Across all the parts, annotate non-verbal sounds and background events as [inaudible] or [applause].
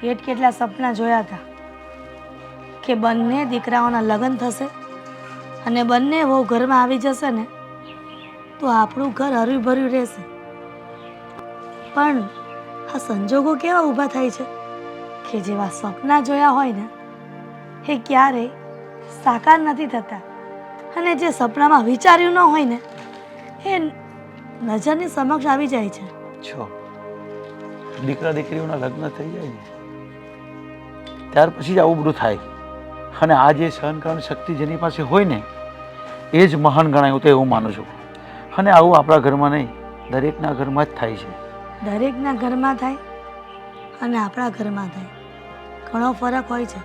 Cat કેટલા સપના જોયા હતા કે બંને દીકરાઓના લગ્ન થશે અને બંને વહુ ઘરમાં આવી જશે ને, તો આપણું ઘર હર્યું ભર્યું રહેશે. પણ આ સંજોગો કેવા ઊભા થાય છે કે જેવા સપના જોયા હોય ને, એ ક્યારેય સાકાર નથી થતા. અને જે સપનામાં વિચાર્યું ન હોય ને, એ નજરની સમક્ષ આવી જાય છે. છો. દીકરા દીકરીઓના લગ્ન થઈ જાય ને ત્યાર પછી જ આવું બધું થાય. અને આ જે સહન કરવાની શક્તિ જેની પાસે હોય ને એ જ મહાન ગણાય તો એવું માનું છું. અને આવું આપણા ઘરમાં નહીં દરેકના ઘરમાં જ થાય છે. દરેકના ઘરમાં થાય અને આપણા ઘરમાં થાય. ઘણો ફરક હોય છે.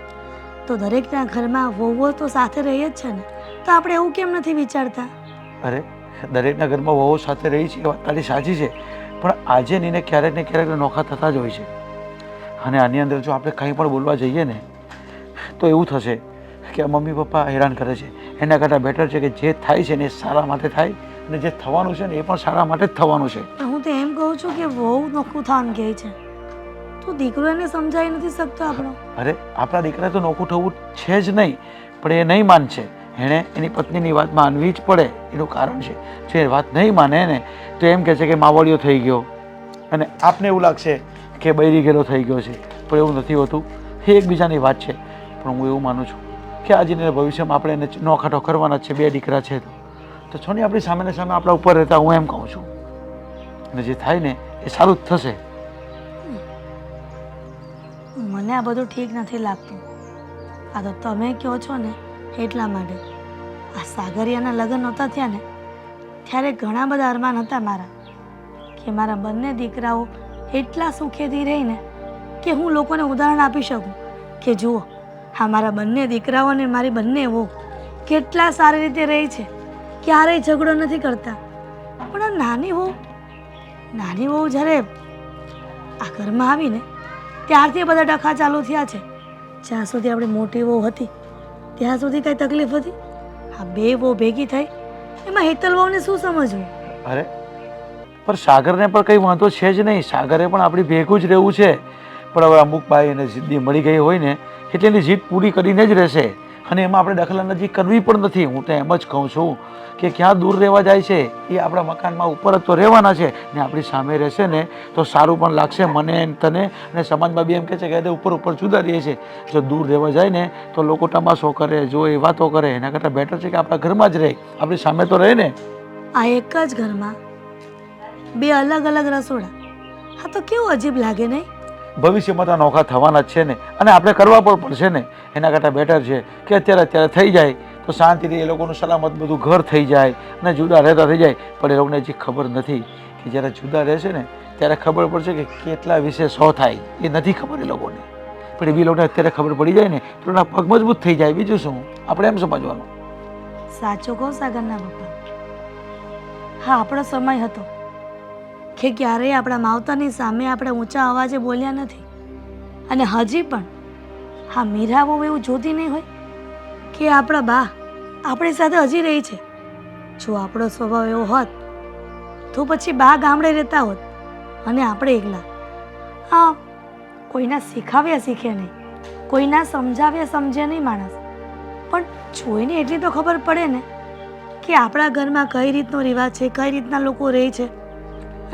તો દરેકના ઘરમાં વહુઓ તો સાથે રહી જ છે ને તો આપણે એવું કેમ નથી વિચારતા? અરે દરેકના ઘરમાં વહુઓ સાથે રહી છે એ વાત તારી સાચી છે પણ આજે ને ક્યારેક ને ક્યારેક નોખા થતા જ હોય છે. અને આની અંદર જો આપણે કંઈ પણ બોલવા જઈએ ને તો એવું થશે કે મમ્મી પપ્પા હેરાન કરે છે. એના કરતાં બેટર છે કે જે થાય છે ને એ સારા માટે થાય અને જે થવાનું છે ને એ પણ સારા માટે જ થવાનું છે. હું તો એમ કહું છું કે બહુ નોખું થાન કહે છે. તો દીકરો એને સમજાવી નથી શકતો આપણો. અરે આપણા દીકરા તો નોખું થવું છે જ નહીં પણ એ નહીં માનશે એણે એની પત્નીની વાત માનવી જ પડે એનું કારણ છે. જો એ વાત નહીં માને ને તો એમ કહે છે કે માવડિયો થઈ ગયો. અને આપને એવું લાગશે કે બૈરી ગેલો થઈ ગયો છે, પણ એવું નથી હોતું. એ એકબીજાની વાત છે, પણ હું એવું માનું છું કે આજે ને ભવિષ્યમાં આપણે એને નોખાટો કરવાના છે, બે દીકરા છે તો. છો ને આપણી સામેને સામે આપણા ઉપર રહેતા હું એમ કહું છું. અને જે થાય ને, એ સારું જ થશે. મને આ બધું ઠીક નથી લાગતું. આ તો તમે કહો છો ને, એટલા માટે. આ સાગરિયાના લગ્ન નહોતા થયા ને, ત્યારે ઘણા બધા અરમાન હતા મારા, કે મારા બંને દીકરાઓ એટલા સુખેથી રહીને કે હું લોકોને ઉદાહરણ આપી શકું કે જુઓ હા મારા બંને દીકરાઓ અને મારી બંને વો કેટલા સારી રીતે રહી છે. ક્યારેય ઝઘડો નથી કરતા. પણ આ નાની વહુ નાની વહુ જ્યારે આ ઘરમાં આવીને ત્યારથી બધા ડખા ચાલુ થયા છે. જ્યાં સુધી આપણી મોટી વહુ હતી, ત્યાં સુધી કાંઈ તકલીફ હતી? આ બે વહુ ભેગી થઈ, એમાં હેતલ વહુને શું સમજવું? અરે પણ સાગરને પણ કંઈ વાંધો છે જ નહીં. સાગરે પણ આપણી ભેગું જ રહેવું છે. પણ હવે અમુક ભાઈ એને જિદ્દી મળી ગઈ હોય ને, એટલે એની જીદ પૂરી કરીને જ રહેશે. અને એમાં આપણે દખલઅંદાજી કરવી પણ નથી. હું તો એમ જ કહું છું કે ક્યાં દૂર રહેવા જાય છે, એ આપણા મકાનમાં ઉપર જ તો રહેવાના છે. ને આપણી સામે રહેશે ને, તો સારું પણ લાગશે મને તને. અને સમાજમાં બી એમ કહે છે કે ઉપર ઉપર જુદા રહીએ છે. જો દૂર રહેવા જાય ને, તો લોકો તમાશો કરે જો એ વાતો કરે. એના કરતાં બેટર છે કે આપણા ઘરમાં જ રહે. આપણી સામે તો રહે ને. આ એક જ ઘરમાં બે અલગ અલગ રસોડા. હા તો કેવું અજીબ લાગે નહીં? ભવિષ્યમાં તો નોખા થવાના જ છે ને. અને આપણે કરવા પણ પડશે ને. એના કરતાં બેટર છે કે અત્યારે અત્યારે થઈ જાય તો શાંતિથી એ લોકોનું સલામત બધું ઘર થઈ જાય અને જુદા રહેતા થઈ જાય. પણ એ લોકોને હજી ખબર નથી કે જ્યારે જુદા રહેશે ને ત્યારે ખબર પડશે કે કેટલા વિશે સો થાય. એ નથી ખબર એ લોકોને. પણ એ લોકોને અત્યારે ખબર પડી જાય ને તો એના પગ મજબૂત થઈ જાય. બીજું શું? આપણે એમ સમજવાનું. સાચો કહો સાગરના પપ્પા. હા આપણો સમય હતો. કે ક્યારેય આપણા માવતરની સામે આપણે ઊંચા અવાજે બોલ્યા નથી. અને હજી પણ હા મીરા બહુ એવું જોતી નહીં હોય કે આપણા બા આપણી સાથે હજી રહી છે. જો આપણો સ્વભાવ એવો હોત, તો પછી બા ગામડે રહેતા હોત અને આપણે એકલા. હા, કોઈના શીખાવ્યા શીખે નહીં, કોઈના સમજાવ્યા સમજે નહીં માણસ. પણ જોઈને એટલી તો ખબર પડે ને કે આપણા ઘરમાં કઈ રીતનો રિવાજ છે, કઈ રીતના લોકો રહે છે.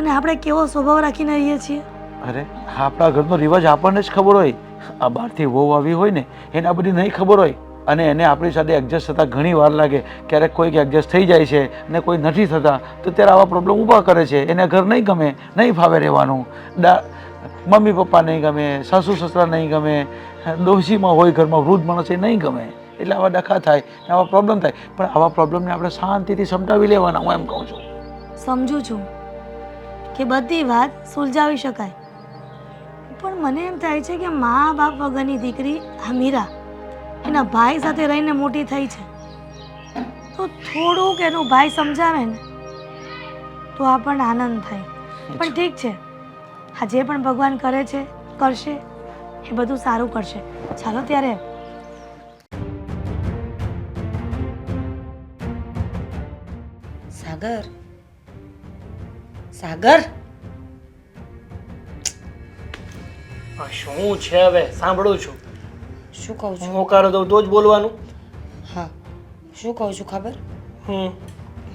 અને આપણે કેવો સ્વભાવ રાખીને રહીએ છીએ? અરે આપણા ઘરનો રિવાજ આપણને જ ખબર હોય. આ બહારથી વહુ આવી હોય ને એને આ બધી નહીં ખબર હોય. અને એને આપણી સાથે એડજસ્ટ થતાં ઘણી વાર લાગે. ક્યારેક કોઈક એડજસ્ટ થઈ જાય છે ને કોઈ નથી થતા તો ત્યારે આવા પ્રોબ્લેમ ઊભા કરે છે. એને ઘર નહીં ગમે નહીં ફાવે રહેવાનું. મમ્મી પપ્પા નહીં ગમે સાસુ સસરા નહીં ગમે ડોશીમાં હોય ઘરમાં વૃદ્ધ માણસ એ નહીં ગમે. એટલે આવા ડખા થાય આવા પ્રોબ્લેમ થાય. પણ આવા પ્રોબ્લેમને આપણે શાંતિથી સમટાવી લેવાના હું એમ કહું છું. સમજુ છું. કે બધી વાત સુલઝાવી શકાય. પણ મને એમ થાય છે કે મા બાપ વગરની દીકરી આ મીરા એના ભાઈ સાથે રહીને મોટી થઈ છે. તો થોડુંક એનો ભાઈ સમજાવે ને તો આપણને આનંદ થાય. પણ ઠીક છે આ જે પણ ભગવાન કરે છે કરશે એ બધું સારું કરશે. ચાલો ત્યારે સાગર? હા શું છે હવે? સાંભળું છું. શું કહું છું? હોકારો દઉં તો જ બોલવાનું. હા. શું કહું છું ખબર? હમ.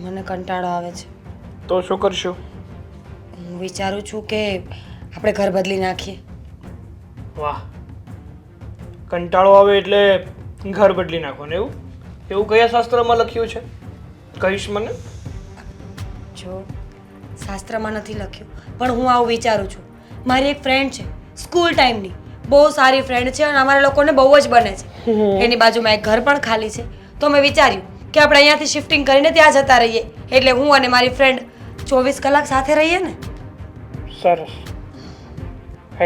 મને કંટાળો આવે છે. તો શું કરશું? હું વિચારું છું કે આપણે ઘર બદલી નાખીએ. વાહ. કંટાળો આવે એટલે ઘર બદલી નાખો ને એવું? એવું કયા શાસ્ત્રમાં લખ્યું છે? કહીશ મને? જો. શાસ્ત્રમાં નથી લખ્યું પણ હું આવું વિચારું છું. મારી એક ફ્રેન્ડ છે સ્કૂલ ટાઈમની બહુ સારી ફ્રેન્ડ છે અને અમારા લોકોને બહુ જ બને છે. એની બાજુમાં એક ઘર પણ ખાલી છે. તો મેં વિચાર્યું કે આપણે અહીંયાથી શિફ્ટિંગ કરીને ત્યાં જતા રહીએ. એટલે હું અને મારી ફ્રેન્ડ ચોવીસ કલાક સાથે રહીએ ને. સરસ.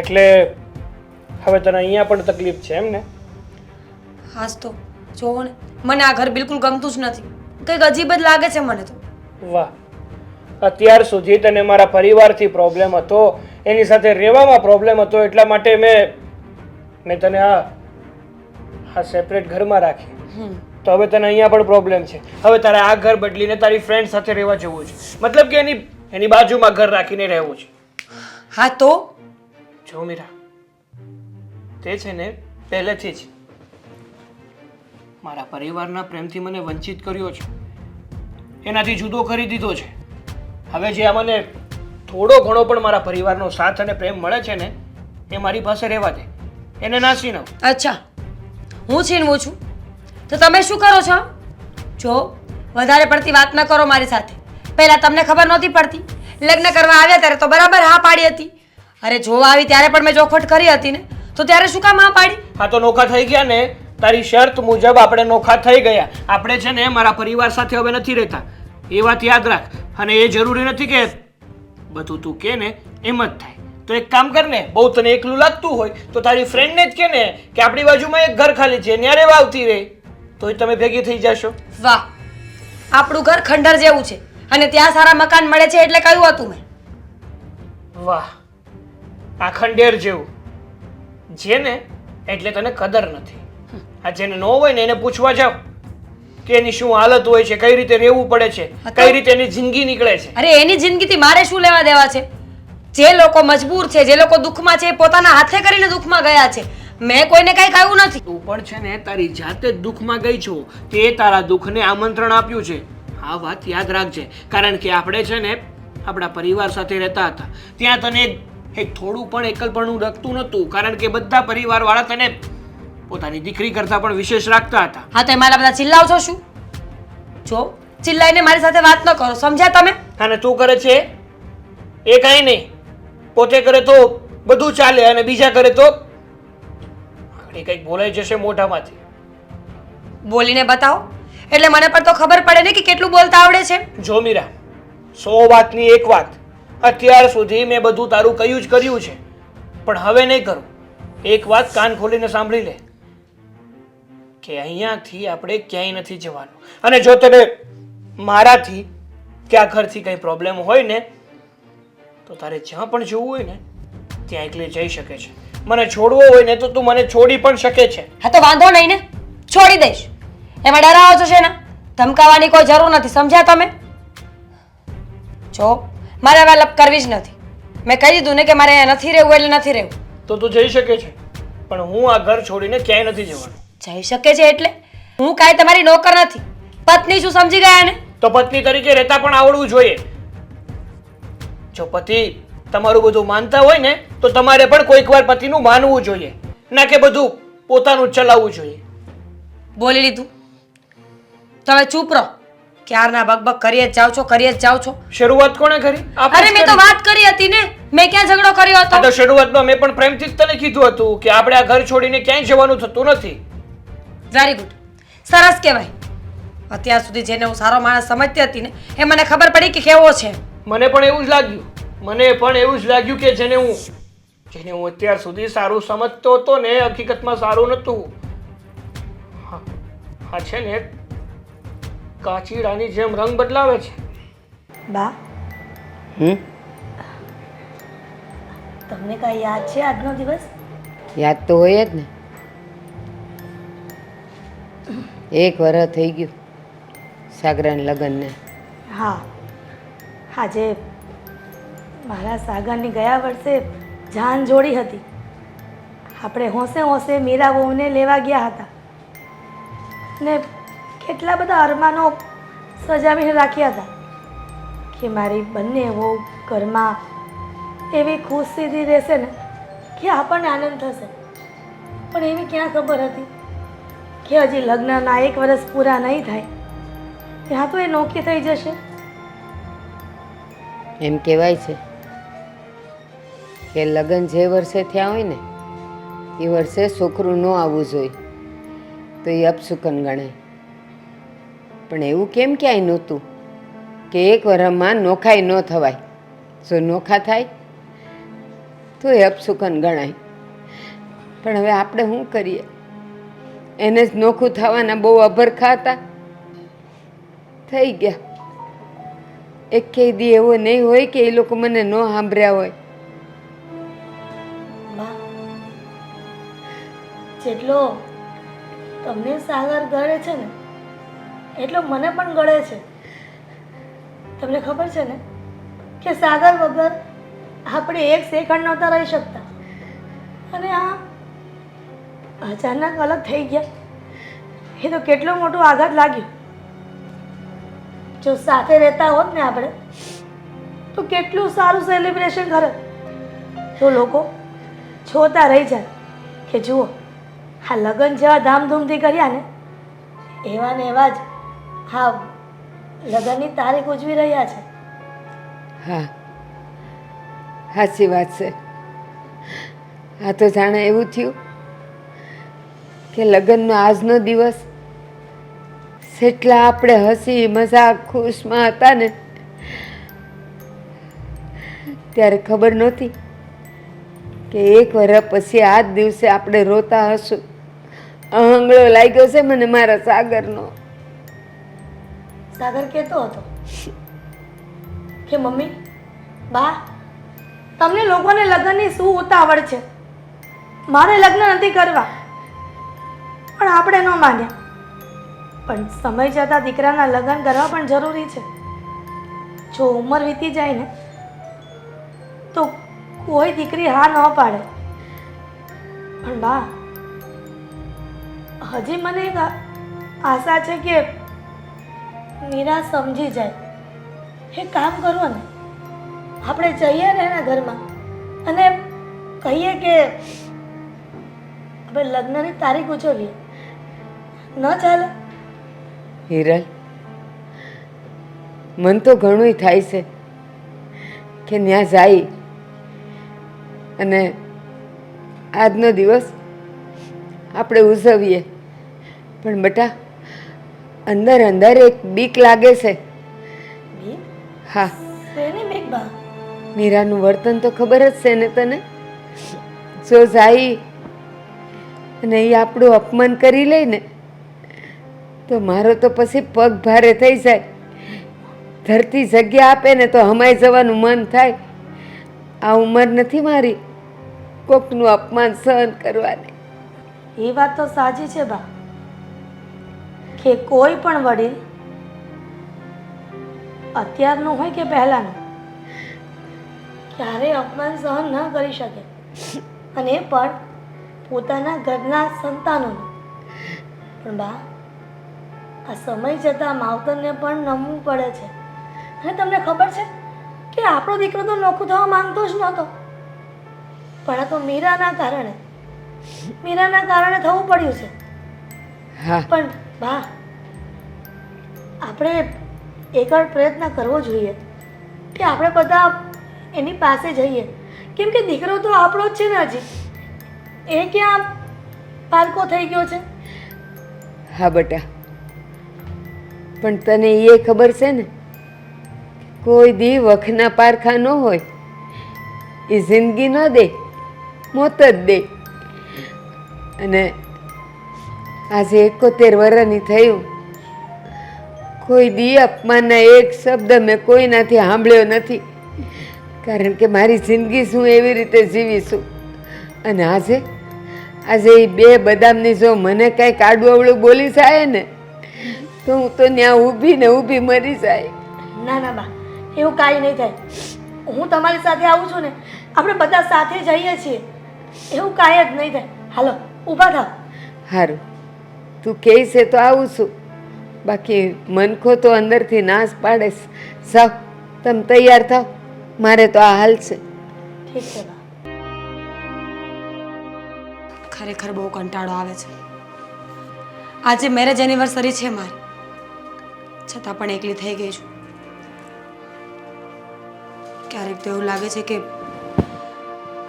એટલે હવે તને અહીંયા પણ તકલીફ છે એમ ને? હાસ તો. જોવો ને મને આ ઘર બિલકુલ ગમતું જ નથી. કંઈક અજીબ જ લાગે છે મને તો. વાહ. અત્યાર સુધી તને મારા પરિવારથી પ્રોબ્લેમ હતો. એની સાથે રહેવામાં પ્રોબ્લેમ હતો એટલા માટે મેં મેં તને આ આ સેપરેટ ઘરમાં રાખી. તો હવે તને અહીંયા પણ પ્રોબ્લેમ છે. હવે તારે આ ઘર બદલીને તારી ફ્રેન્ડ સાથે રહેવા જવું છે. મતલબ કે એની એની બાજુમાં ઘર રાખીને રહેવું છે. હા તો? જો મીરા. તે છે ને પહેલેથી જ મારા પરિવારના પ્રેમથી મને વંચિત કર્યો છે. એનાથી જુદો કરી દીધો છે. હવે જે મને થોડો ઘણો પણ મારા પરિવારનો સાથ અને પ્રેમ મળે છે ને એ મારી પાસે રહેવા દે. એને ના છીનવ. અચ્છા. હું છીનવું છું? તો તમે શું કરો છો? જો વધારે પડતી વાત ન કરો મારી સાથે. પહેલાં તમને ખબર નહોતી પડતી. લગ્ન કરવા આવ્યા ત્યારે તો બરાબર હા પાડી હતી. અરે જોવા આવી ત્યારે પણ મેં ચોખવટ કરી હતી ને. તો ત્યારે શું કામ હા પાડી? હા તો નોખા થઈ ગયા ને. તારી શરત મુજબ આપણે નોખા થઈ ગયા. આપણે છે ને મારા પરિવાર સાથે હવે નથી રહેતા. એ વાત યાદ રાખ. અને એ જરૂરી નથી કે બધું તું કે ને એમ જ થાય. તો એક કામ કર ને બહુ તને એકલું લાગતું હોય તો તારી ફ્રેન્ડને જ કે ને કે આપણી બાજુમાં એક ઘર ખાલી છે ન્યારે વાવતી રહે તો તમે ભેગી થઈ જશો. વાહ. આપણું ઘર ખંડર જેવું છે. અને ત્યાં સારા મકાન મળે છે એટલે કહ્યું હતું મેં? વાહ. આ ખંડેર જેવું. જેને એટલે તને કદર નથી. આ જેને ન હોય ને એને પૂછવા જાવ. કે એની શું હાલત હોય છે કઈ રીતે રહેવું પડે છે કઈ રીતે એની જિંદગી નીકળે છે? અરે એની જિંદગીથી મારે શું લેવા દેવા છે? જે લોકો મજબૂર છે જે લોકો દુઃખમાં છે એ પોતાના હાથે કરીને દુઃખમાં ગયા છે. મેં કોઈને કઈ કહ્યું નથી. તું પણ છે ને તારી જાતે જ દુઃખમાં ગઈ છો તે તારા દુઃખને આમંત્રણ આપ્યું છે. આ વાત યાદ રાખજે કારણ કે આપણે છે ને આપણા પરિવાર સાથે રહેતા હતા. ત્યાં તને એક થોડું પણ એકલપણું રખતું નહોતું કારણ કે બધા પરિવારવાળા તને પોતાની દીકરી કરતાં પણ વિશેષ રાખતા હતા. હા તો મારા બધા ચિલ્લાવ છો શું? જો ચિલ્લાઈને મારી સાથે વાત ન કરો સમજ્યા તમે? અને તું કરે છે? એ કાંઈ નહીં. પોતે કરે તો બધું ચાલે અને બીજા કરે તો? આપણે કંઈક બોલાઈ જશે મોઢામાંથી. બોલીને બતાવો. એટલે મને પણ તો ખબર પડે ને કે કેટલું બોલતા આવડે છે. જો મીરા સો વાતની એક વાત. અત્યાર સુધી મેં બધું તારું કયું જ કર્યું છે. પણ હવે નહીં કરું. એક વાત કાન ખોલીને સાંભળી લે. કે અહીંયાથી આપણે ક્યાંય નથી જવાનું. અને જો તને મારાથી કે આ ઘરથી કંઈ પ્રોબ્લેમ હોય ને તો તારે જ્યાં પણ જવું હોય ને ત્યાં એકલી જઈ શકે છે. મને છોડવો હોય ને તો તું મને છોડી પણ શકે છે. હા તો વાંધો નહીં ને. છોડી દઈશ. એમાં ડરાવો છો છે ને ધમકાવવાની કોઈ જરૂર નથી. સમજ્યા તમે? જો મારે હવે લપ કરવી જ નથી. મેં કહી દીધું ને કે મારે નથી રહેવું એટલે નથી રહેવું. તો તું જઈ શકે છે. પણ હું આ ઘર છોડીને ક્યાંય નથી જવાનું. જઈ શકે છે એટલે? હું કાંઈ તમારી નોકર નથી. પત્ની શું સમજી ગયા ને તો પત્ની તરીકે રહેતા પણ આવડવું જોઈએ. જો પતિ તમારું બધું માનતા હોય ને તો તમારે પણ કોઈક વાર પતિનું માનવું જોઈએ. ના કે બધું પોતાનું ચલાવવું જોઈએ. બોલી લીધું. તમે ચૂપ રહો. ક્યારના બકબક કરીએ જ જાવ છો કરીએ જ જાઓ છો. શરૂઆત કોણે કરી? અરે મેં તો વાત કરી હતી ને. મેં ક્યાં ઝઘડો કર્યો હતો? તો શરૂઆતમાં મેં પણ પ્રેમથી જ તને કીધું હતું કે આપણે આ ઘર છોડીને ક્યાંય જવાનું થતું નથી. વેરી ગુડ સરસ કહેવાય. અત્યાર સુધી જેને હું સારો માણસ સમજતી હતી ને એ મને ખબર પડી કે કેવો છે. મને પણ એવું જ લાગ્યું. મને પણ એવું જ લાગ્યું કે જેને હું જેને હું અત્યાર સુધી સારું સમજતો હતો ને હકીકતમાં સારું નહોતું. હા હા છે ને કાચીડાની જેમ રંગ બદલાવે છે. બા. હમ? તમને કાંઈ યાદ છે આજનો દિવસ? યાદ તો હોય જ ને. એક વરસ થઈ ગયું સાગરાના લગ્નને. હા. હા જે મારા સાગરની ગયા વર્ષે જાન જોડી હતી. આપણે હોંશે હોંશે મીરા વહુને લેવા ગયા હતા. ને કેટલા બધા અરમાનો સજાવીને રાખ્યા હતા કે મારી બંને વહુ ઘરમાં એવી ખુશ સીધી રહેશે ને કે આપણને આનંદ થશે. પણ એવી ક્યાં ખબર હતી? કે હજી લગ્નના એક વર્ષ પૂરા નહીં થાય ત્યાં તો એ નોકી થઈ જશે. એમ કહેવાય છે કે લગ્ન જે વર્ષે થયા હોય ને, એ વર્ષે છોકરું ન આવવું જોઈએ, તો એ અપશુકન ગણાય. પણ એવું કેમ ક્યાંય નહોતું કે એક વરમાં નોખાઈ ન થવાય? જો નોખા થાય, તો એ અપશુકન ગણાય. પણ હવે આપણે શું કરીએ? એને જ નોખું થવાના બહુ અભરખા હતા થઈ ગયા. એક દી એવો નહીં હોય કે એ લોકો મને ન સાંભળ્યા હોય. જેટલો તમને સાગર ગળે છે ને, એટલો મને પણ ગળે છે. તમને ખબર છે ને કે સાગર વગર આપણે એક સેકન્ડ નહોતા રહી શકતા. અને આ અચાનક અલગ થઈ ગયા. એ તો કેટલો મોટો આઘાત લાગ્યો. જો સાથે રહેતા હોત ને આપણે, તો કેટલું સારું સેલિબ્રેશન કરે તો લોકો જોતા રહી જાય કે જુઓ, આ લગ્ન જેવા ધામધૂમથી કર્યા ને, એવા ને એવા જ હા લગ્નની તારીખ ઉજવી રહ્યા છે. હા સાચી વાત છે. આ તો જાણે એવું થયું કે લગ્નનો આજનો દિવસ. જેટલા આપણે હસી, મજાક, ખુશમાં હતા ને, ત્યારે ખબર નહોતી કે એક વર્ષ પછી આ જ દિવસે આપણે રોતા હશું. અહંગળો લાગ્યો છે મને મારા સાગરનો. સાગર કહેતો હતો કે, મમ્મી, બા, તમને લોકોને લગ્નની શું ઉતાવળ છે? મારે લગ્ન નથી કરવા. પણ આપણે ન માન્યા. પણ સમય જતાં દીકરાના લગ્ન કરવા પણ જરૂરી છે. જો ઉંમર વીતી જાય ને, તો કોઈ દીકરી હા ન પાડે. પણ બા, હજી મને એક આશા છે કે મીરા સમજી જાય. એ કામ કરો ને. આપણે જઈએ ને એના ઘરમાં અને કહીએ કે, આપણે લગ્નની તારીખ ઉજવીએ. ન ચાલે? હિરલ મન તો ઘણુંય થાય છે કે ત્યાં જાય અને આજનો દિવસ આપણે ઉજવીએ. પણ બેટા અંદર અંદર એક બીક લાગે છે. હા. મીરાનું વર્તન તો ખબર જ છે ને તને? જો જાય અને એ આપણું અપમાન કરી લે ને તો મારો તો પછી પગ ભારે થઈ જાય. ધરતી જગ્યા આપે ને તો હમાઈ જવાનું મન થાય. આ ઉંમર નથી મારી કોકનું અપમાન સહન કરવાની. એ વાત તો સાચી છે બા. કે કોઈ પણ વડીલ અત્યારનું હોય કે પહેલાંનું, ક્યારેય અપમાન સહન ન કરી શકે. અને પણ પોતાના ઘરના સંતાનોનું. પણ બા આ સમય જતાં માવતરને પણ નમવું પડે છે. અને તમને ખબર છે કે આપણો દીકરો તો નોખું થવા માંગતો જ નહોતો. પણ આ તો મીરાના કારણે મીરાના કારણે થવું પડ્યું છે. હા. પણ બા આપણે એકવાર પ્રયત્ન કરવો જોઈએ કે આપણે બધા એની પાસે જઈએ. કેમ કે દીકરો તો આપણો જ છે ને હજી. એ ક્યાં પારકો થઈ ગયો છે? હા બેટા. પણ તને એ ખબર છે ને? કોઈ દી વખના પારખા ન હોય. એ જિંદગી ન દે, મોત જ દે. અને આજે એકોતેર વર્ષની થયું. કોઈ દી અપમાનના એક શબ્દ મેં કોઈનાથી સાંભળ્યો નથી. કારણ કે મારી જિંદગી શું એવી રીતે જીવીશું અને આજે આજે એ બે બદામની જો મને કાંઈક આડું અવળું બોલી જાય ને તો હું તો ત્યાં ઊભી ને ઊભી મરી જાય. ના ના બા એવું કાંઈ નહીં થાય. હું તમારી સાથે આવું છું ને આપણે બધા સાથે જઈએ છીએ. એવું કાંઈ જ નહીં થાય. હાલો ઊભા થાવ. સારું તું કહે છે તો આવું છું. બાકી મનખો તો અંદરથી નાશ પાડે. સાવ તમે તૈયાર થાવ. મારે તો આ હાલ છે. ઠીક છે બા. ખરેખર બહુ કંટાળો આવે છે. આજે મેરેજ એનિવર્સરી છે મારી. છતાં પણ એકલી થઈ ગઈ છું. ક્યારેક તો એવું લાગે છે કે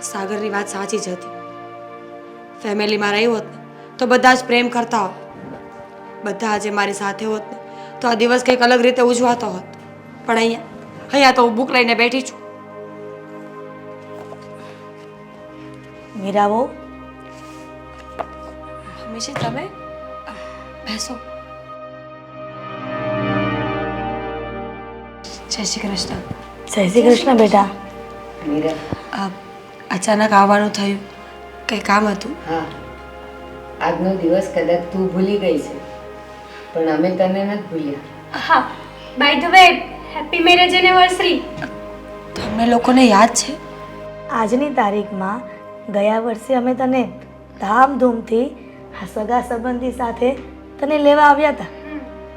સાગરની વાત સાચી જ હતી. ફેમિલીમાં રહી હોત તો બધા જ પ્રેમ કરતા હોત. બધા આજે મારી સાથે હોત ને તો આ દિવસ કંઈક અલગ રીતે ઉજવાતો હોત. પણ અહીંયા અહીંયા તો હું બુક લઈને બેઠી છું. મીરાવો હંમેશા તમે? બેસો. જય શ્રી કૃષ્ણ. જય શ્રી કૃષ્ણ બેટા. મીરા. આ અચાનક આવવાનું થયું. કંઈ કામ હતું? હા. આજનો દિવસ કદાચ તું ભૂલી ગઈ છે. પણ અમે તને નથી ભૂલ્યા. હા. By the way happy marriage anniversary તમને લોકોને યાદ છે? આજની તારીખમાં ગયા વર્ષે અમે તને ધામધૂમથી આ સગા સંબંધી સાથે તને લેવા આવ્યા હતા.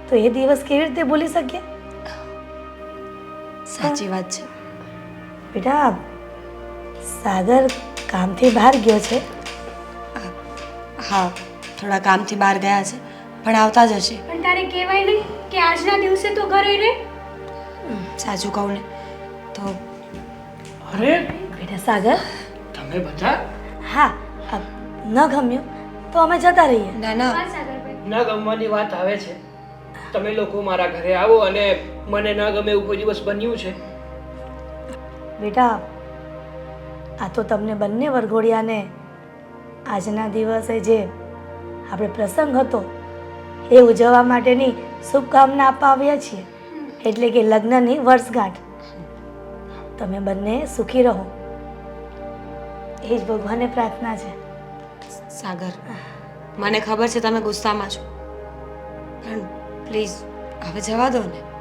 તો એ દિવસ કેવી રીતે ભૂલી શકીએ સાચી વાત છે. બેટા સાગર કામથી બહાર ગયો છે? હા થોડા કામથી બહાર ગયા છે પણ આવતા જ હશે. પણ તારે કહેવાય નહીં કે આજના દિવસે તો ઘરે રહે સાચું કહું ને તો અરે! બેટા સાગર? તમે બધા? હા આ ન ગમ્યું તો અમે જતા રહીએ. ના ના. ન ગમવાની વાત આવે છે. તમે લોકો મારા ઘરે આવો અને મને ન ગમે એવું કોઈ દિવસ બન્યું છે. બેટા આ તો તમને બંને વરઘોડિયાને આજના દિવસે જે આપણે પ્રસંગ હતો એ ઉજવવા માટેની શુભકામના આપવા આવ્યા છીએ. એટલે કે લગ્નની વર્ષગાંઠ. તમે બંને સુખી રહો. એ જ ભગવાનને પ્રાર્થના છે. સાગર મને ખબર છે તમે ગુસ્સામાં છો. પણ પ્લીઝ હવે જવા દો ને.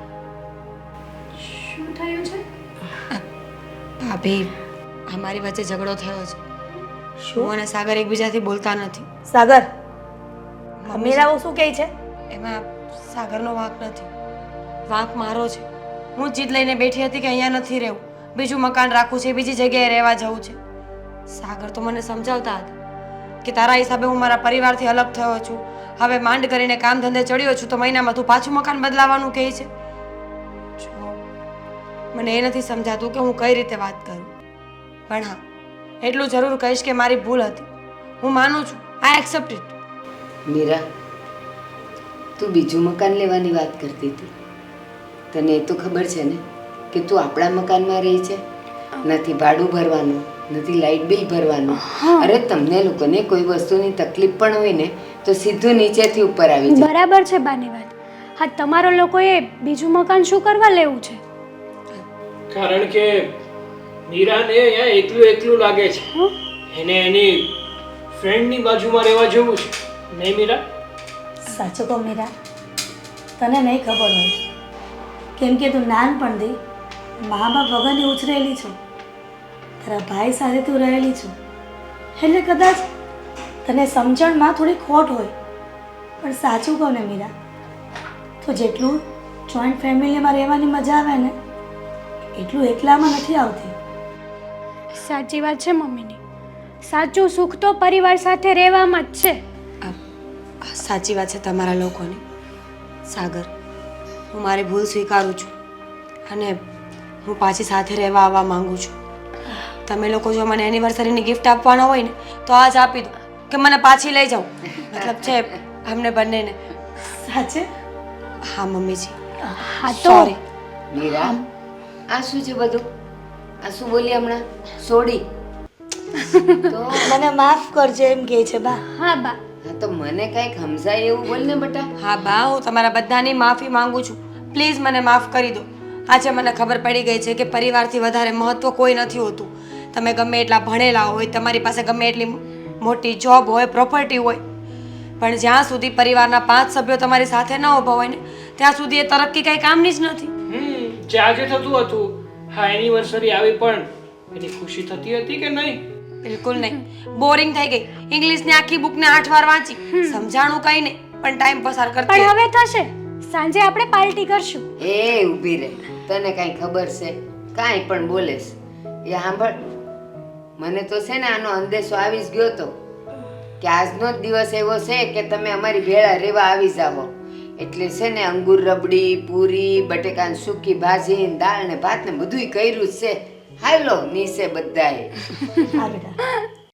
થયું છે? ભાભી અમારી વચ્ચે ઝઘડો થયો છે. શું? હું અને સાગર એકબીજાથી બોલતા નથી. સાગર મીરાઓ શું કહે છે? એમાં સાગરનો વાંક નથી. વાંક મારો છે. હું જીદ લઈને બેઠી હતી કે અહીંયા નથી રહેવું. બીજું મકાન રાખવું છે બીજી જગ્યાએ રહેવા જવું છે. સાગર તો મને સમજાવતા હતા કે તારા હિસાબે હું મારા પરિવારથી અલગ થયો છું. હવે માંડ કરીને કામ ધંધે ચડ્યો છું તો મહિનામાં તું પાછું મકાન બદલાવાનું કહે છે? મને એ નથી સમજાતું કે હું કઈ રીતે વાત કરું. પણ હા એટલું જરૂર કહીશ કે મારી ભૂલ હતી. હું માનું છું આઈ એક્સેપ્ટ ઇટ મીરા તું બીજું મકાન લેવાની વાત કરતી હતી. તને એ તો ખબર છે ને કે તું આપણા મકાનમાં રહી છે. નથી ભાડું ભરવાનું નથી લાઇટ બિલ ભરવાનું. અરે તમને લોકોને કોઈ વસ્તુની તકલીફ પણ હોય ને તો સીધું નીચેથી ઉપર આવી જાય બરાબર છે બાની વાત. હા તમારો લોકોએ બીજું મકાન શું કરવા લેવું છે? કારણ કે મીરાને અહીંયા એકલું એકલું લાગે છે. એને એની ફ્રેન્ડની બાજુમાં રહેવા જેવું છે. નહીં મીરા? સાચું કહું મીરા. તને નહીં ખબર હોય. કેમ કે તું નાનપણથી મા બાપ વગરની ઉછરેલી છું. તારા ભાઈ સાથે તું રહેલી છું. એટલે કદાચ તને સમજણમાં થોડી ખોટ હોય. પણ સાચું કહું ને મીરા. તો જેટલું જોઈન્ટ ફેમિલીમાં રહેવાની મજા આવે ને એટલું એકલામાં નથી આવતી. સાચી વાત છે મમ્મીની. સાચું સુખ તો પરિવાર સાથે રહેવામાં જ છે. આ સાચી વાત છે તમારા લોકોની. સાગર હું મારી ભૂલ સ્વીકારું છું અને હું પાછી સાથે રહેવા આવવા માંગુ છું. તમે લોકો જો મને એનિવર્સરીની ગિફ્ટ આપવાના હોય ને તો આજ આપી દો કે મને પાછી લઈ જાઓ. મતલબ છે અમને બંનેને. સાચે? હા મમ્મીજી. હા તો સોરી મીરા? આ શું છે બધું? આ શું બોલી હમણાં? સોડી. [laughs] તો મને માફ કરજો એમ કહે છે બા. હા બા. હા તો મને કાંઈક સમજાય એવું બોલ ને બટા. હા બા હું તમારા બધાની માફી માંગુ છું. પ્લીઝ મને માફ કરી દો. આજે મને ખબર પડી ગઈ છે કે પરિવારથી વધારે મહત્વ કોઈ નથી હોતું. તમે ગમે એટલા ભણેલા હોય તમારી પાસે ગમે એટલી મોટી જોબ હોય પ્રોપર્ટી હોય. પણ જ્યાં સુધી પરિવારના પાંચ સભ્યો તમારી સાથે ન ઊભા હોય ને ત્યાં સુધી એ તરક્કી કંઈ કામની જ નથી. જે આજે થતું હતું હા એનિવર્સરી આવી પણ એની ખુશી થતી હતી કે નહીં? બિલકુલ નહીં. બોરિંગ થઈ ગઈ. ઇંગ્લિશની આખી બુકને આઠ વાર વાંચી. સમજાણું કઈ નહીં પણ ટાઈમ પસાર કરતી પણ હવે થશે. સાંજે આપણે પાર્ટી કરશું. એ ઊભી રહે. તને કાંઈ ખબર છે? કાંઈ પણ બોલેશ એ સાંભળ. મને તો છે ને આનો અંદેશો આવી જ ગયો તો. કે આજનો જ દિવસ એવો છે કે તમે અમારી ભેળા રહેવા આવી જાઓ. એટલે છે ને અંગુર રબડી, પૂરી, બટેકાની સૂકી ભાજી ને દાળ ને ભાત ને બધુંય કર્યું છે. હાલો નીચે બધાએ [laughs]